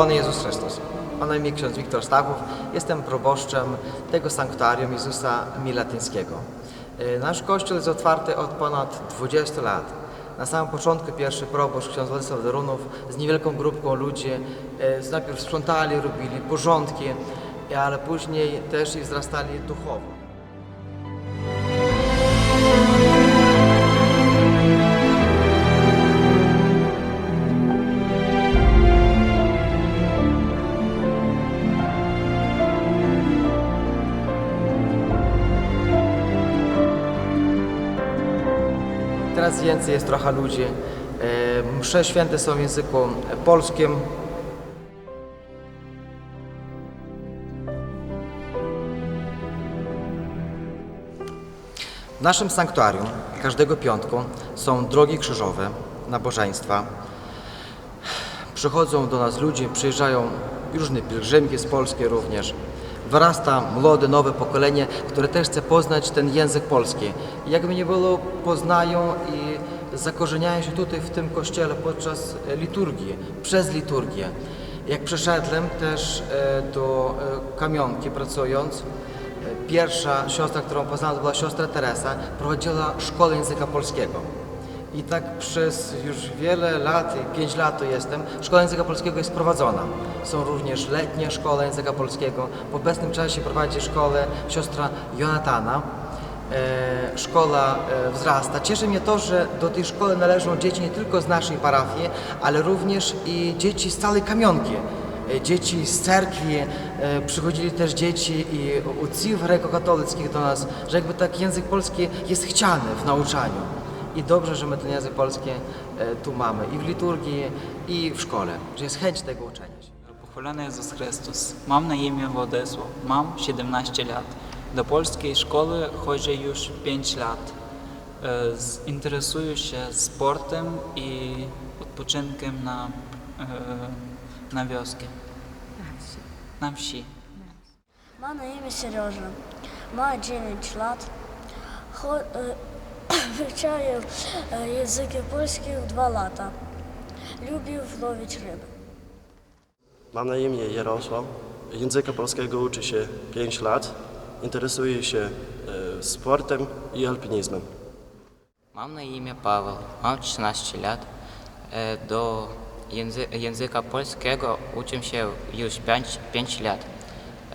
Chwalony Jezus Chrystus. Mam na imię ksiądz Wiktor Stachów. Jestem proboszczem tego sanktuarium Jezusa Milatyńskiego. E, Nasz kościół jest otwarty od ponad 20 lat. Na samym początku pierwszy proboszcz, ksiądz Władysław Dorunów, z niewielką grupką ludzi, e, najpierw sprzątali, robili porządki, ale później też i wzrastali duchowo. Teraz więcej jest trochę ludzi. E, Msze święte są w języku polskim. W naszym sanktuarium każdego piątku są drogi krzyżowe, nabożeństwa. Przychodzą do nas ludzie, przyjeżdżają różne pielgrzymki z Polski również. Wyrasta młode, nowe pokolenie, które też chce poznać ten język polski. I jakby nie było, poznają i zakorzeniają się tutaj w tym kościele podczas e, liturgii, przez liturgię. Jak przeszedłem też e, do e, kamionki pracując, pierwsza siostra, którą poznałem, to była siostra Teresa, prowadziła szkołę języka polskiego. I tak przez już wiele lat, i 5 lat tu jestem, szkoła języka polskiego jest prowadzona. Są również letnie szkoły języka polskiego. W obecnym czasie prowadzi szkołę siostra Jonatana. E, szkoła e, wzrasta. Cieszy mnie to, że do tej szkoły należą dzieci nie tylko z naszej parafii, ale również i dzieci z całej kamionki. E, Dzieci z cerkwi, przychodzili też dzieci i ojców grekokatolickich do nas, że jakby tak język polski jest chciany w nauczaniu. I dobrze, że my ten język polski e, tu mamy i w liturgii, i w szkole, że jest chęć tego uczenia się. Pochwalony Jezus Chrystus. Mam na imię Władysław. Mam 17 lat. Do polskiej szkoły chodzę już 5 lat. E, z- Interesuję się sportem i odpoczynkiem na, e, na wioskę. Na wsi. Mam na imię Сережа. Маю 9 lat. Хо- е, Вивчаю е, язики польські в 2 лата. Люблю ловити риби. Mam na imię Jarosław. Języka polskiego uczy się 5 lat. Interesuje się e, sportem i alpinizmem. Mam na imię Paweł, mam 13 lat. E, Do języ języka polskiego uczę się już 5, 5 lat.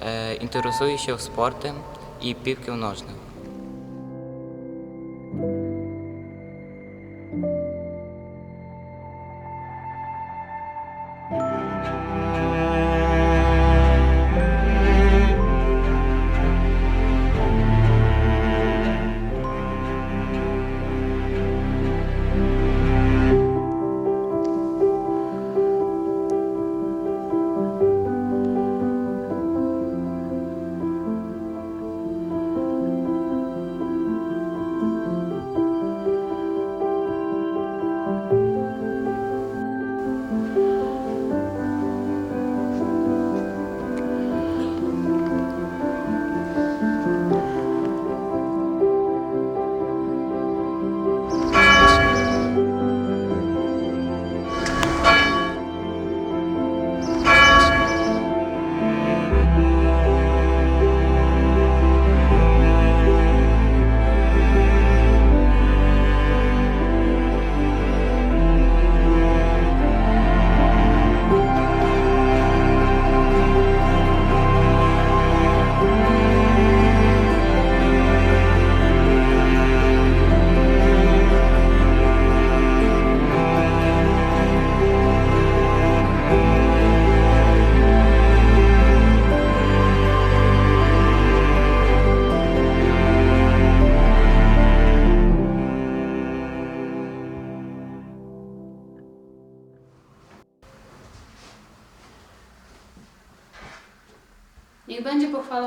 E, Interesuję się sportem i piłką nożną.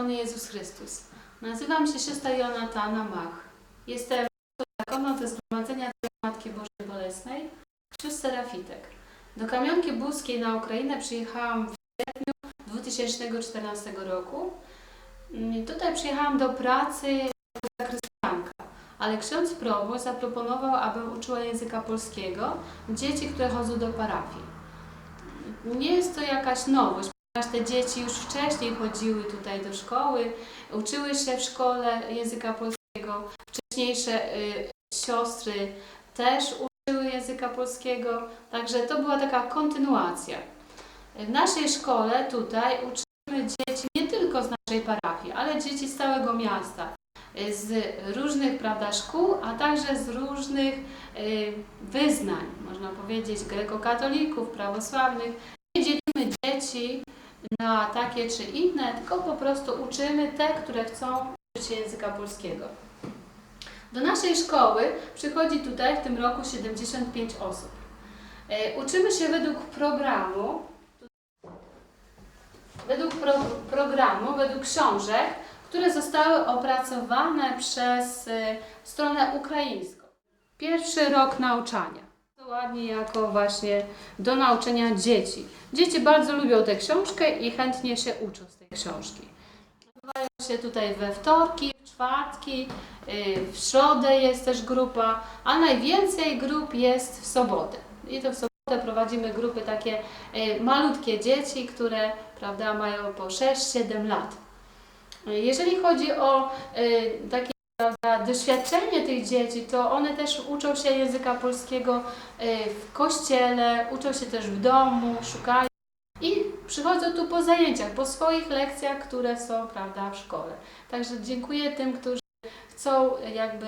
Będzie pochwalony Jezus Chrystus. Nazywam się siostra Jonatana Mach. Jestem zakonną ze Zgromadzenia Matki Bożej Bolesnej, sióstr Serafitek. Do Kamionki Buskiej na Ukrainę przyjechałam w sierpniu 2014 roku. Mm, Tutaj przyjechałam do pracy jako zakrystyanka, ale ksiądz proboszcz zaproponował, abym uczyła języka polskiego dzieci, które chodzą do parafii. nie jest to jakaś nowość, ponieważ te dzieci już wcześniej chodziły tutaj do szkoły, uczyły się w szkole języka polskiego. Wcześniejsze y, siostry też uczyły języka polskiego, także to była taka kontynuacja. W naszej szkole tutaj uczymy dzieci nie tylko z naszej parafii, ale dzieci z całego miasta, y, z różnych prawda, szkół, a także z różnych y, wyznań, można powiedzieć, grekokatolików, prawosławnych. Dzielimy dzieci na takie czy inne, tylko po prostu uczymy te, które chcą uczyć się języka polskiego. Do naszej szkoły przychodzi tutaj w tym roku 75 osób. E, Uczymy się według programu, według pro, programu, według książek, które zostały opracowane przez e, stronę ukraińską. Pierwszy rok nauczania. Ładnie jako właśnie do nauczenia dzieci. Dzieci bardzo lubią tę książkę i chętnie się uczą z tej książki. Odbywają się tutaj we wtorki, w czwartki, y, w środę jest też grupa, a najwięcej grup jest w sobotę. I to w sobotę prowadzimy grupy takie y, malutkie dzieci, które prawda, mają po 6-7 lat. Y, Jeżeli chodzi o takie doświadczenie tych dzieci, to one też uczą się języka polskiego y, w kościele, uczą się też w domu, szukają i przychodzą tu po zajęciach, po swoich lekcjach, które są prawda, w szkole. Także dziękuję tym, którzy chcą jakby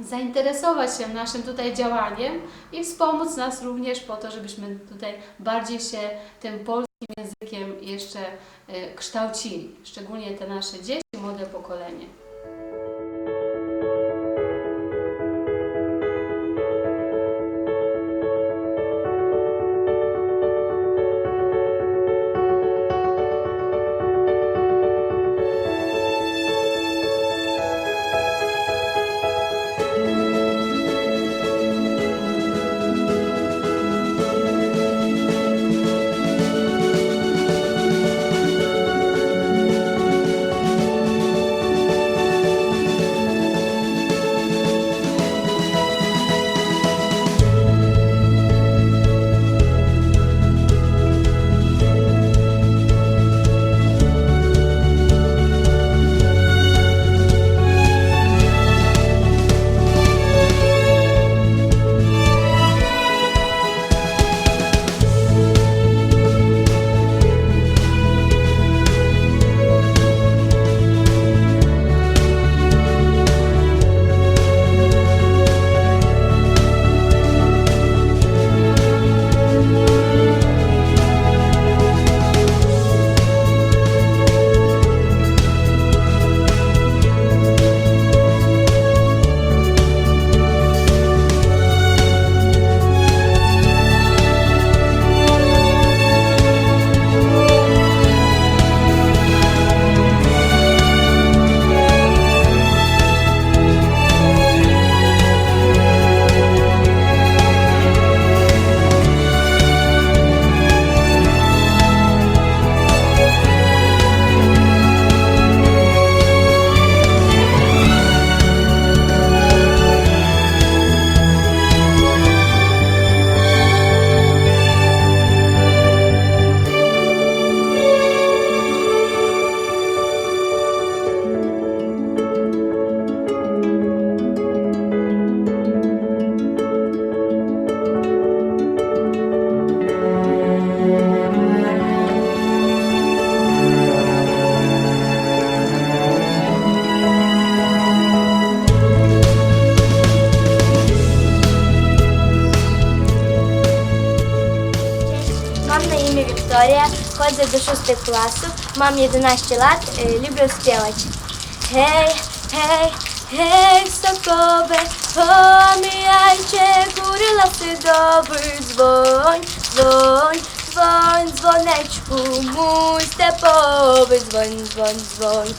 zainteresować się naszym tutaj działaniem i wspomóc nas również po to, żebyśmy tutaj bardziej się tym polskim językiem jeszcze y, kształcili, szczególnie te nasze dzieci, młode pokolenie. Mam na imię Wiktoria, chodzę do 6 klasu, mam 11 lat, y, lubię śpiewać. Hej, hej, hej, sokowe, pomijajcie góry, lasy doby, dzwoń, dzwoń, dzwoń, dzwoneczku mój stepowy, dzwoń, dzwoń, dzwoń.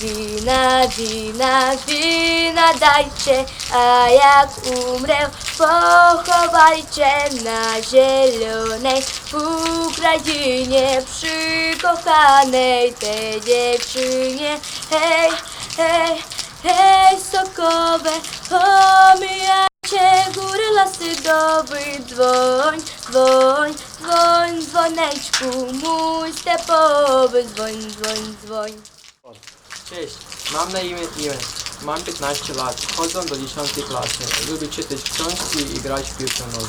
Wina, wina, wina dajcie, a jak umrę, pochowajcie na zielonej Ukrainie przy kochanej tej dziewczynie. Hej, hej, hej, sokowe, omijajcie się, góry, lasy, doby, dzwoń, dzwoń, dzwoń, dzwoneczku mój stepowy, dzwoń, dzwoń, dzwoń. Cześć, mam na imię Iwan. Mam 15 lat, chodzę do 10 klasy. Lubię czytać książki i grać w piłkę nożną.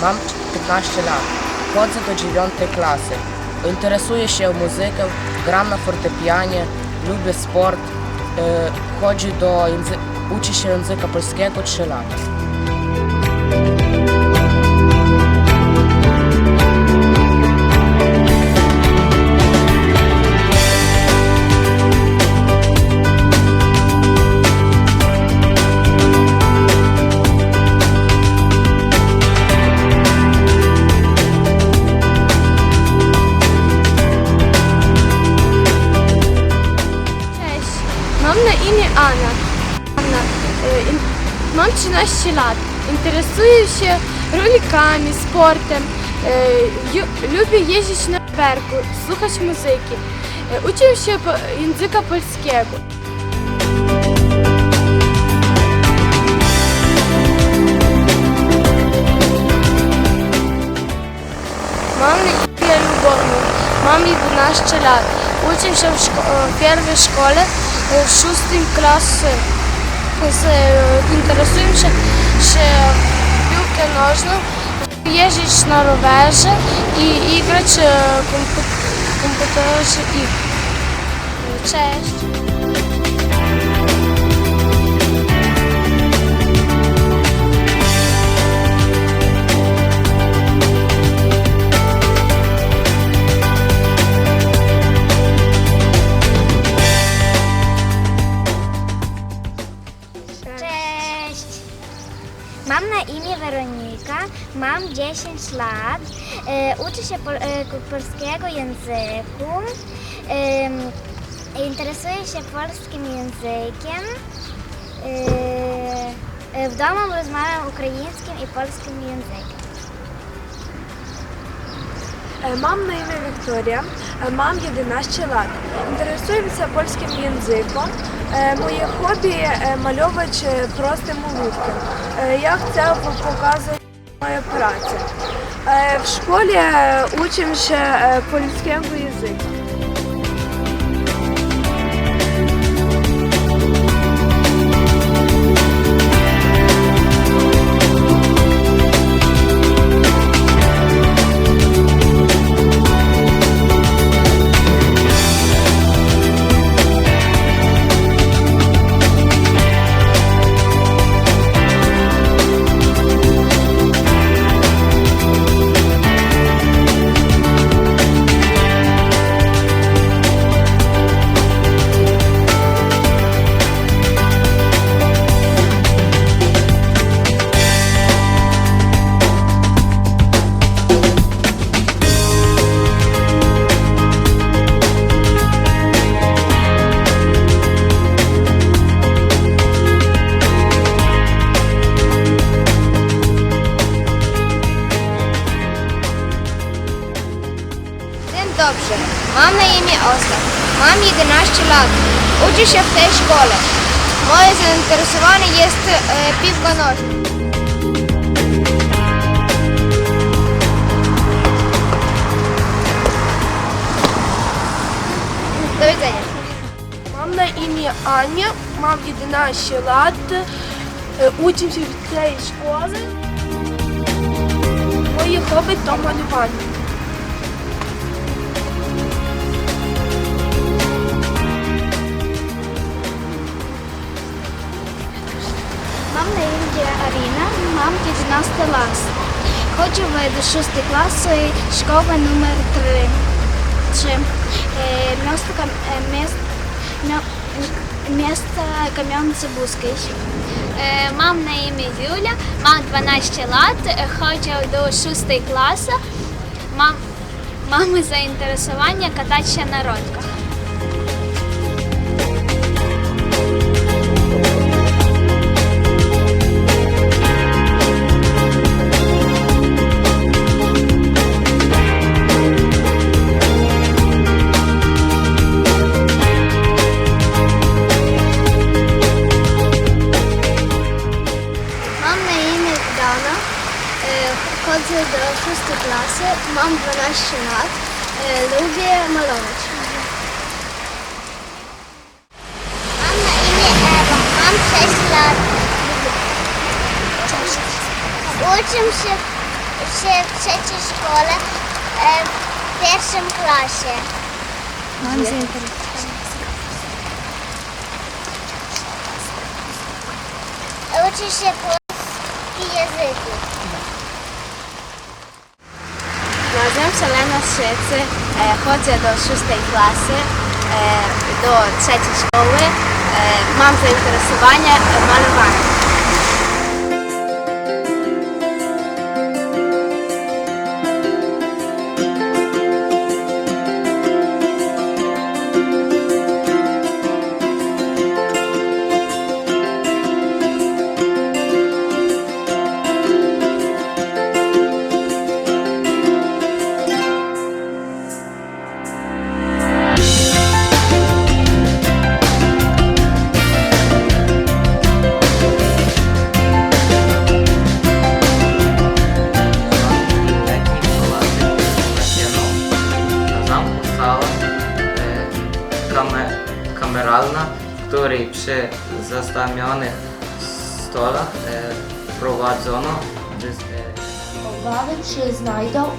Mam 15 lat. Chodzę do 9 klasy. Interesuję się muzyką, gram na fortepianie, lubię sport. E, Chodzę do uczę się języka polskiego 3 lata. Анна. Анна. Мам е, 13 лет. Интересуюся роликами, спортом. Е, люблю їздити на верку, слухати музики. Е, учим ще язика польського. Мам, я любовник. 12 лет. Учимся в, шко в первой школе. Uczę się w szko- w pierwszej szkole, e, w szóstym klasie. Z, e, Interesuję się, się w piłkę nożną, jeździć na rowerze i grać w kompu- komputerze i Cześć. Cześć! Weronika, mam 10 lat, uczę się polskiego języku, interesuję się polskim językiem. W domu rozmawiam ukraińskim i polskim językiem. Mam на ім'я Вікторія, мам 11 лет. Інтересуємося польським язиком. Моє хобі мальович простим улыбком. Е, як це показує моя праця. Е, в школі е, учимося польським язику. Повне ім'я Оскар. Мам 11 лат. Учуся в тій школі. Моє заінтересування є е, півконожні. До видання. Мам на ім'я Аня, мам 11 лат. Учимся в цій школі. Моє хобі – то малювання. замки 12 клас. Ходжу е, в 6 класу школи номер 3 Місто Место Кам'ян Цибузький. Мам на ім'я Юля, мам 12 лат, ходжу до 6 класу. Мам, мами заінтересування кататися на роликах. Szkole, e, w pierwszym klasie. Mam Uczę się polski języku. Nazywam się Lena Szycy, e, chodzę do szóstej klasy, e, do trzeciej szkoły. E, Mam zainteresowanie e, malowaniem.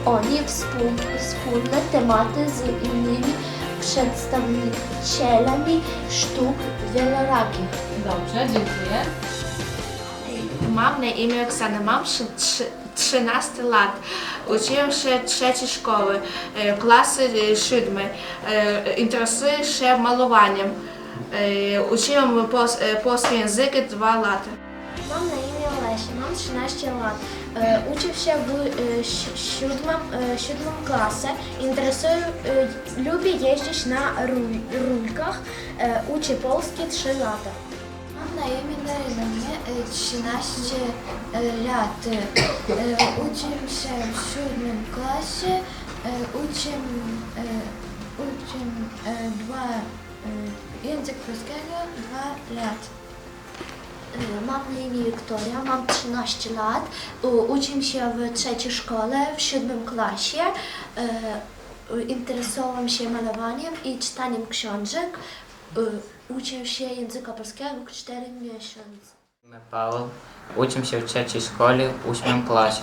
Oni współ- wspólne tematy z innymi przedstawicielami sztuk wielorakich. Dobrze, dziękuję. Mam na imię Oksana, mam trzy- trzy- 13 lat. Uczyłem się trzeciej szkoły, e, klasy e, siódmej. E, Interesuję się malowaniem. E, Uczyłem pos- e, polski język 2 lata. Mam na imię Lesia, mam 13 lat. E, Uczę się w e, si- siódmym, e, siódmą klasę. Interesuję, e, lubię jeździć na ruj, rulkach. E, Uczę polski 3 lata. Mam na imię Daryna, mnie 13 lat. Uczę się w siódmym klasie. Uczę, uczę dwa, język polskiego 2 lat. Mam na imię Wiktoria, mam 13 lat, uczę się w trzeciej szkole, w siódmym klasie. E, interesowałam się malowaniem i czytaniem książek. E, uczę się języka polskiego 4 miesiące. Paweł, uczę się w trzeciej szkole, w ósmym klasie.